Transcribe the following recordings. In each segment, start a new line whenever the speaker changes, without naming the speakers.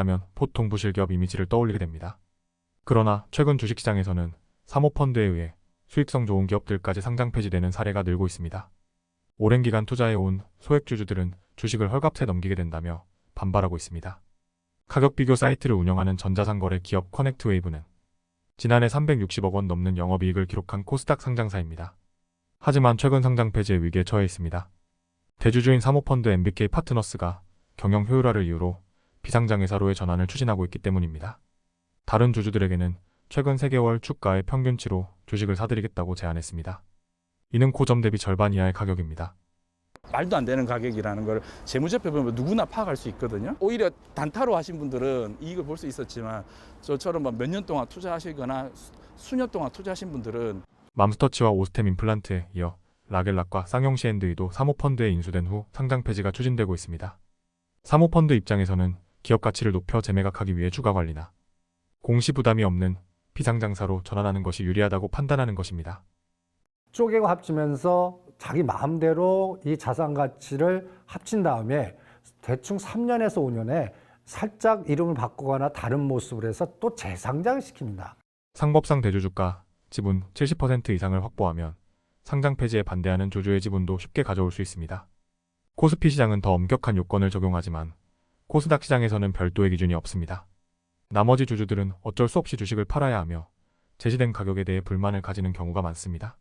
하면 보통 부실 기업 이미지를 떠올리게 됩니다. 그러나 최근 주식시장에서는 사모펀드에 의해 수익성 좋은 기업들까지 상장 폐지되는 사례가 늘고 있습니다. 오랜 기간 투자해온 소액주주들은 주식을 헐값에 넘기게 된다며 반발하고 있습니다. 가격 비교 사이트를 운영하는 전자상거래 기업 커넥트웨이브는 지난해 360억 원 넘는 영업이익을 기록한 코스닥 상장사입니다. 하지만 최근 상장 폐지의 위기에 처해 있습니다. 대주주인 사모펀드 MBK 파트너스가 경영 효율화를 이유로 비상장 회사로의 전환을 추진하고 있기 때문입니다. 다른 주주들에게는 최근 3개월 주가의 평균치로 주식을 사들이겠다고 제안했습니다. 이는 고점 대비 절반 이하의 가격입니다.
말도 안 되는 가격이라는 걸 재무제표 보면 누구나 파악할 수 있거든요. 오히려 단타로 하신 분들은 이익을 볼 수 있었지만 저처럼 몇 년 동안 투자하시거나 수- 수년 동안 투자하신 분들은
맘스터치와 오스템 임플란트에 이어 라겔락과 쌍용시엔드이도 사모펀드에 인수된 후 상장 폐지가 추진되고 있습니다. 사모펀드 입장에서는 기업 가치를 높여 재매각하기 위해 주가 관리나 공시 부담이 없는 비상장사로 전환하는 것이 유리하다고 판단하는 것입니다.
쪼개고 합치면서 자기 마음대로 이 자산 가치를 합친 다음에 대충 3년에서 5년에 살짝 이름을 바꾸거나 다른 모습을 해서 또 재상장시킵니다.
상법상 대주주가 지분 70% 이상을 확보하면 상장 폐지에 반대하는 조주의 지분도 쉽게 가져올 수 있습니다. 코스피 시장은 더 엄격한 요건을 적용하지만 코스닥 시장에서는 별도의 기준이 없습니다. 나머지 주주들은 어쩔 수 없이 주식을 팔아야 하며 제시된 가격에 대해 불만을 가지는 경우가 많습니다.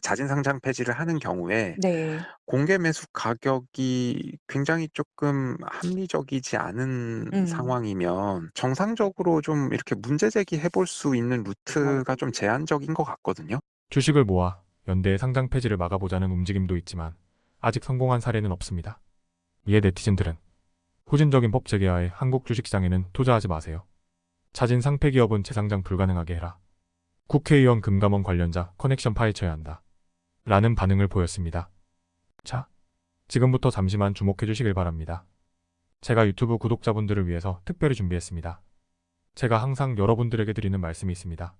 자진 상장 폐지를 하는 경우에
네.
공개 매수 가격이 굉장히 조금 합리적이지 않은
음.
상황이면 정상적으로 좀 이렇게 문제 제기해 볼 수 있는 루트가 좀 제한적인 것 같거든요.
주식을 모아 연대의 상장 폐지를 막아보자는 움직임도 있지만 아직 성공한 사례는 없습니다. 이에 네티즌들은 후진적인 법 체계하에 한국 주식시장에는 투자하지 마세요. 자진 상폐 기업은 재상장 불가능하게 해라. 국회의원 금감원 관련자 커넥션 파헤쳐야 한다. 라는 반응을 보였습니다. 자, 지금부터 잠시만 주목해 주시길 바랍니다. 제가 유튜브 구독자분들을 위해서 특별히 준비했습니다. 제가 항상 여러분들에게 드리는 말씀이 있습니다.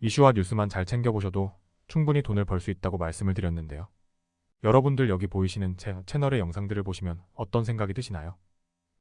이슈와 뉴스만 잘 챙겨보셔도 충분히 돈을 벌 수 있다고 말씀을 드렸는데요. 여러분들 여기 보이시는 제 채널의 영상들을 보시면 어떤 생각이 드시나요?